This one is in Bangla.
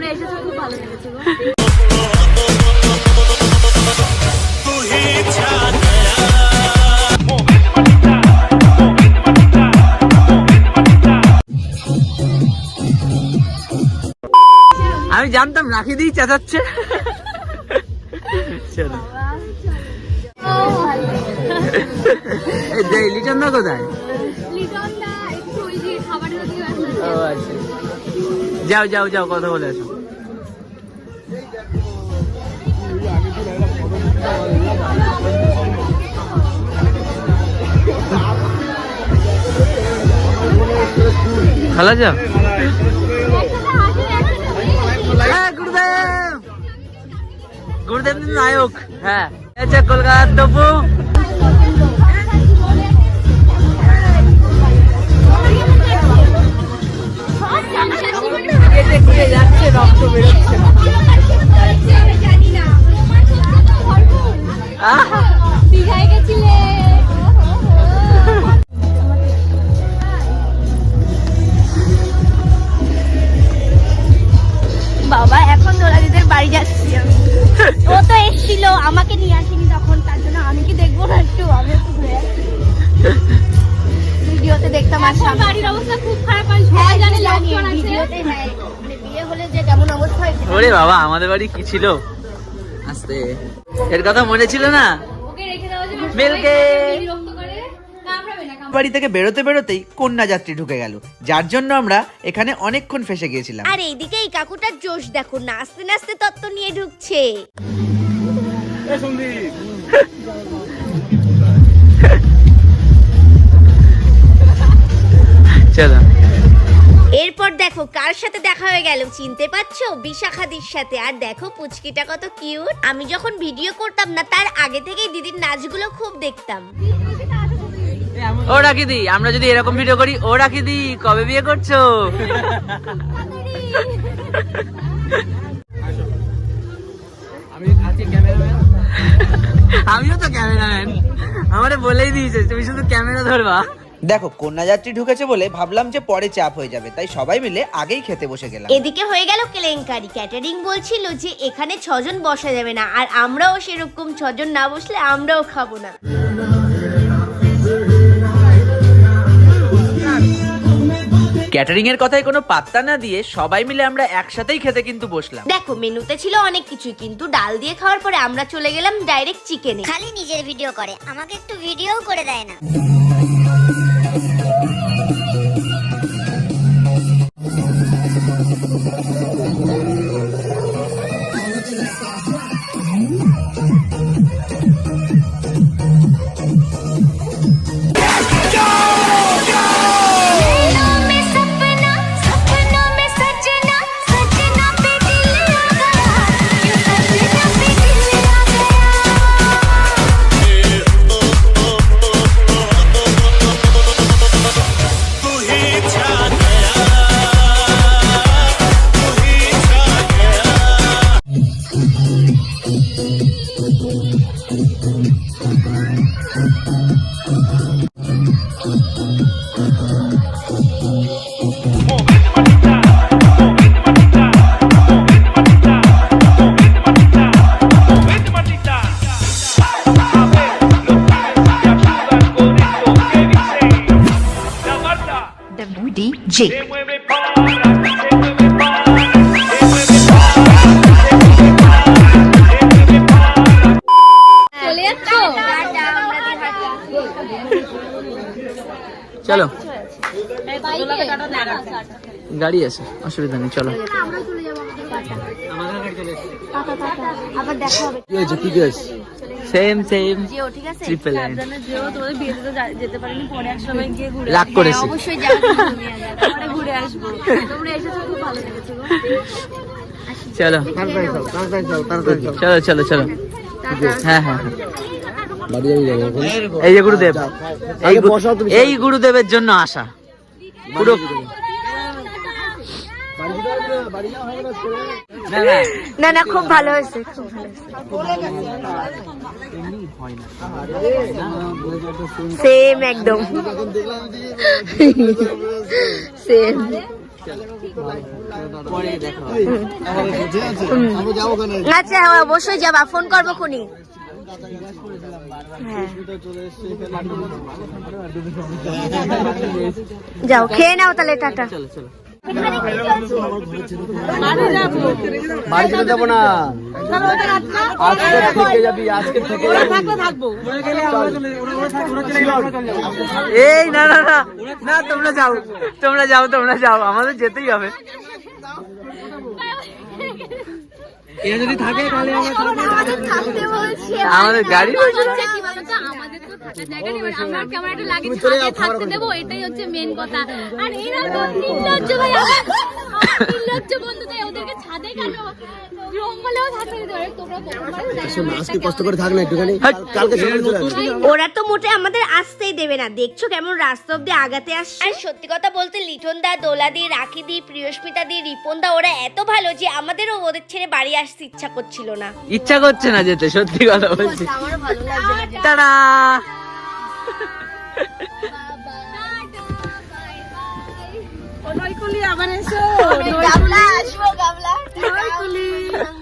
তোমরা এসেছ খুব ভালো লেগেছে আমি জানতাম রাখি দিই চেঁচাচ্ছে। চলো। লিটন দা কোথায়? লিটন দা একটু ওই যে। ও আচ্ছা। যাও যাও যাও কথা বলে আসো। খালা একসাথে হ্যাঁ, গুরুদেব। গুরুদেব নায়ক। হ্যাঁ। কলকাতার তবু রক্ত বেরোচ্ছে দীঘায় গেছিলে বাবা এখন দোলাদিদের বাড়ি যাচ্ছি আমি। ও তো এসেছিল আমাকে নিয়ে আসেনি তখন তার জন্য আমি কি দেখব না একটু? আমি একটু ঘুরে ভিডিওতে দেখতাম আর বাড়ির অবস্থা খুব খারাপ হয় সবাই জানে লোকজন আছে। যে কেমন অবস্থা ওরে বাবা আমাদের বাড়ি কি ছিল? আস্তে। এর কথা মনে ছিল না? মিলকে। বাড়ি থেকে বেরোতে বেরোতেই কন্যা যাত্রী ঢুকে গেল যার জন্য আমরা এখানে অনেকক্ষণ ফেসে গিয়েছিলাম। আর এইদিকে এই কাকুটার জোশ দেখো নাচতে নাচতে তত্ত্ব নিয়ে ঢুকছে। চলো। এরপর দেখো কার সাথে দেখা হয়ে গেল? চিনতে পারছ? বিশাখাদির সাথে। আর দেখো পুচকিটা কত কিউট। আমি যখন ভিডিও করতাম না, তার আগে থেকেই দিদির নাচগুলো খুব দেখতাম। ও রাখি দি? আমরা যদি এরকম ভিডিও করি ও রাখি দি? কবে বিয়ে করছ? আমিও তো ক্যামেরাম্যান আমারে বলেই দিয়েছে, তুমি শুধু ক্যামেরা ধরবা। দেখো কন্যা যাত্রী ঢুকেছে বলে ভাবলাম যে পরে চাপ হয়ে যাবে তাই সবাই মিলে আগেই খেতে বসে গেলাম। এদিকে হয়ে গেল কেলেঙ্কারি। ক্যাটারিং বলছিল যে এখানে ছজন বসা যাবে না আর আমরাও সেরকম ছজন না বসলে আমরাও খাব না। ক্যাটারিং এর কথায় কোনো পাত্তা না দিয়ে সবাই মিলে আমরা একসাথেই খেতে কিন্তু বসলাম। দেখো মেনুতে ছিল অনেক কিছুই কিন্তু ডাল দিয়ে খাওয়ার পরে আমরা চলে গেলাম ডাইরেক্ট চিকেনে খালি নিজের ভিডিও করে আমাকে একটু ভিডিও করে দেয় না। চলে চলো। গাড়ি আছে অসুবিধা নেই চলো। আমরা চলে যাব টাটা টাটা আবার দেখা হবে সেম সেম যেও ট্রিপল লাইন সাবধানে যেও তোমাদের বিয়েতে তো যা- যেতে পারিনি পরে এক সময় গিয়ে ঘুরে রাগ করেছি। হ্যাঁ, অবশ্যই যাও তুমি আগে। পরে ঘুরে আসব। তোমরা এসেছ খুব ভালো লেগেছে গো। চলো। চলো চলো চলো হ্যাঁ হ্যাঁ হ্যাঁ। এই যে গুরুদেব এই গুরুদেবের জন্য আসা। পুরো না, না, না না খুব ভালো হয়েছে খুব ভালো সেম একদম। সেম আচ্ছা হ্যাঁ, অবশ্যই যাবা। ফোন করব খুনি। যাও খেয়ে নাও তাহলে টাটা চলো চলো বাড়িতে যাব না আজকে থেকে যাবি আজকে থেকে এই, না না না। না, তোমরা যাও। তোমরা যাও তোমরা যাও। আমাদের যেতেই হবে। এরা যদি থাকে তাহলে আমাদের গাড়ি হচ্ছে আমাদের তো থাকার জায়গা নেই। আমরা ক্যামেরাটা লাগিয়ে ছাদে থাকতে দেবো এটাই হচ্ছে মেন কথা। আর এরা তো নির্লজ্জ ভাই আমার আমার নির্লজ্জ বন্ধু তাই ওদেরকে ছাদে কেন জঙ্গলেও থাকতে দিতে পারে তোমরা আজকে কষ্ট করে থাক না একটুখানি কালকে সকালে চলে আসবি। ওরা তো মোটে আমাদের আসতেই দেবে না। দেখছ কেমন রাস্তা অব্দি আগাতে আসছে? আর সত্যি কথা বলতে লিটন দা দোলা দি রাখি দি প্রিয়স্মিতা দি রিপন দা ওরা এত ভালো যে আমাদেরও ওদের ছেড়ে বাড়ি আসতে ইচ্ছা করছিল না। ইচ্ছা করছে না যেতে সত্যি কথা বলছি। আমারও ভালো লাগছে টাটা যাব